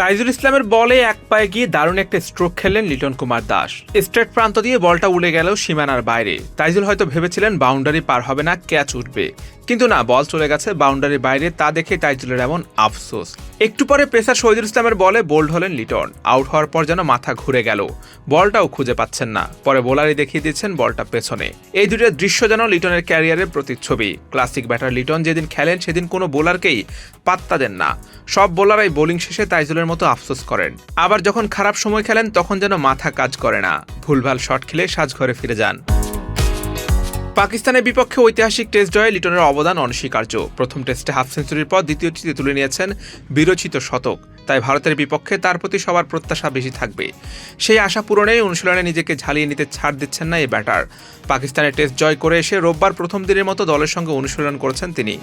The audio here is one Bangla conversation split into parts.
তাইজুল ইসলামের বলে এক পায়ে গিয়ে দারুণ একটা স্ট্রোক খেললেন লিটন কুমার দাস। স্ট্রেট প্রান্ত দিয়ে বলটা উড়ে গেল সীমানার বাইরে। তাইজুল হয়তো ভেবেছিলেন বাউন্ডারি পার হবে না ক্যাচ উঠবে। কিন্তু না বল চলে গেছে বাউন্ডারির বাইরে, তা দেখে তাইজুলের এমন আফসোস। একটু পরে পেসার শহীদুল ইসলামের বলে বোল্ড হলেন লিটন। আউট হওয়ার পর যেন মাথা ঘুরে গেল। বলটাও খুঁজে পাচ্ছেন না। পরে বোলারই দেখিয়ে দিচ্ছেন বলটা পেছনে। এই দুটো দৃশ্য যেন লিটনের ক্যারিয়ারের প্রতিচ্ছবি। ক্লাসিক ব্যাটার লিটন যেদিন খেলেন, সেদিন কোনো বোলারকেই পাত্তা দেন না। সব বোলারাই বোলিং শেষে তাইজুলের মতো আফসোস করেন। আবার যখন খারাপ সময় খেলেন, তখন যেন মাথা কাজ করে না। ভুলভাল শট খেলে সাজঘরে ফিরে যান। পাকিস্তানের বিপক্ষে ঐতিহাসিক টেস্ট জয়ে লিটনের অবদান অনস্বীকার্য। প্রথম টেস্টে হাফ সেঞ্চুরির পর দ্বিতীয়টিতে তুলে নিয়েছেন বিরোচিত শতক। তাই ভারতের বিপক্ষে তার প্রতি সবার প্রত্যাশা বেশি থাকবে। সেই আশা পূরণেই অনুশীলনে নিজেকে ঝালিয়ে নিতে ছাড় দিচ্ছেন না এই ব্যাটার। পাকিস্তানের টেস্ট জয় করে এসে রোববার প্রথম দিনের মতো দলের সঙ্গে অনুশীলন করেছেন তিনি।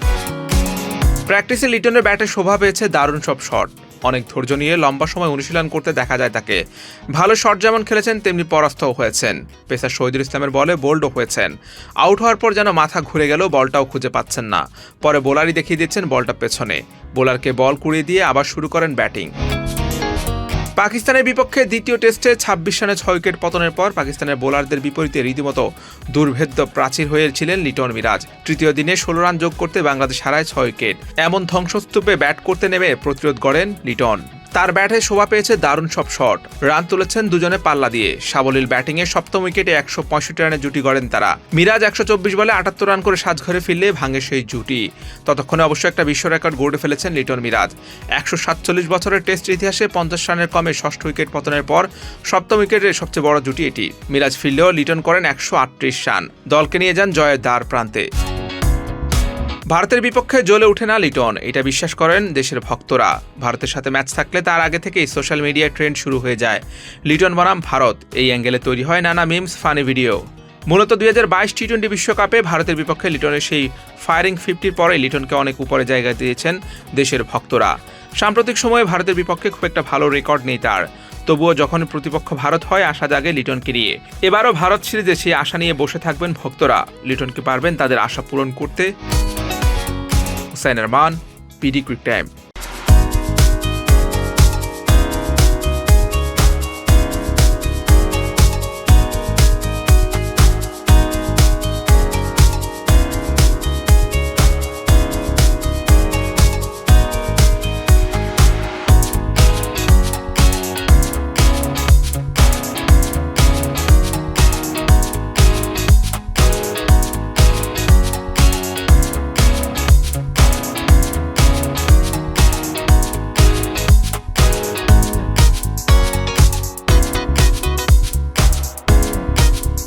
প্র্যাকটিসে লিটনের ব্যাটে শোভা পেয়েছে দারুণ সব শট। অনেক ধৈর্য নিয়ে লম্বা সময় অনুশীলন করতে দেখা যায় তাকে। ভালো শট যেমন খেলেছেন, তেমনি পরাস্তও হয়েছেন। পেসার শহীদুল ইসলামের বলে বোল্ডও হয়েছেন। আউট হওয়ার পর যেন মাথা ঘুরে গেল, বলটাও খুঁজে পাচ্ছেন না। পরে বোলারই দেখিয়ে দিচ্ছেন বলটা পেছনে। বোলারকে বল কুড়িয়ে দিয়ে আবার শুরু করেন ব্যাটিং। পাকিস্তানের বিপক্ষে দ্বিতীয় টেস্টে ছাব্বিশ রানে ছয় উইকেট পতনের পর পাকিস্তানের বোলারদের বিপরীতে রীতিমতো দুর্ভেদ্য প্রাচীর হয়েছিলেন লিটন মিরাজ। তৃতীয় দিনে ষোলো রান যোগ করতে বাংলাদেশ হারায় ছয় উইকেট। এমন ধ্বংসস্তূপে ব্যাট করতে নেমে প্রতিরোধ গড়েন লিটন। তার ব্যাটে শোভা পেয়েছে দারুণ সব শট। রান তুলেছেন দুজনে পাল্লা দিয়ে। সাবলীল ব্যাটিংয়ে সপ্তম উইকেটে একশো পঁয়ষট্টি রানে জুটি গড়েন তারা। মিরাজ একশো চব্বিশ বলে আটাত্তর রান করে সাজঘরে ফিরলে ভাঙে সেই জুটি। ততক্ষণে অবশ্য একটা বিশ্ব রেকর্ড গড়ে ফেলেছেন লিটন মিরাজ। একশো সাতচল্লিশ বছরের টেস্ট ইতিহাসে পঞ্চাশ রানের কমে ষষ্ঠ উইকেট পতনের পর সপ্তম উইকেটের সবচেয়ে বড় জুটি এটি। মিরাজ ফিরলেও লিটন করেন একশো আটত্রিশ রান। দলকে নিয়ে যান জয়ের দ্বার প্রান্তে। ভারতের বিপক্ষে জ্বলে ওঠে না লিটন, এটা বিশ্বাস করেন দেশের ভক্তরা। ভারতের সাথে ম্যাচ থাকলে তার আগে থেকেই সোশ্যাল মিডিয়ায় ট্রেন্ড শুরু হয়ে যায়। লিটন বনাম, ভারত। এই অ্যাঙ্গেলে তৈরি হয় নানা মিমস, ফানি ভিডিও। মূলত দুই হাজার বাইশ টি টোয়েন্টি বিশ্বকাপে ভারতের বিপক্ষে লিটনের সেই ফায়ারিং ফিফটির পরে লিটনকে অনেক উপরে জায়গা দিয়েছেন দেশের ভক্তরা। সাম্প্রতিক সময়ে ভারতের বিপক্ষে খুব একটা ভালো রেকর্ড নেই তার। তবুও যখন প্রতিপক্ষ ভারত হয়, আশা জাগে লিটনকে নিয়ে। এবারও ভারত সিরিজে সেই আশা নিয়ে বসে থাকবেন ভক্তরা। লিটনকে পারবেন তাদের আশা পূরণ করতে। Hussain Rahman PD quick time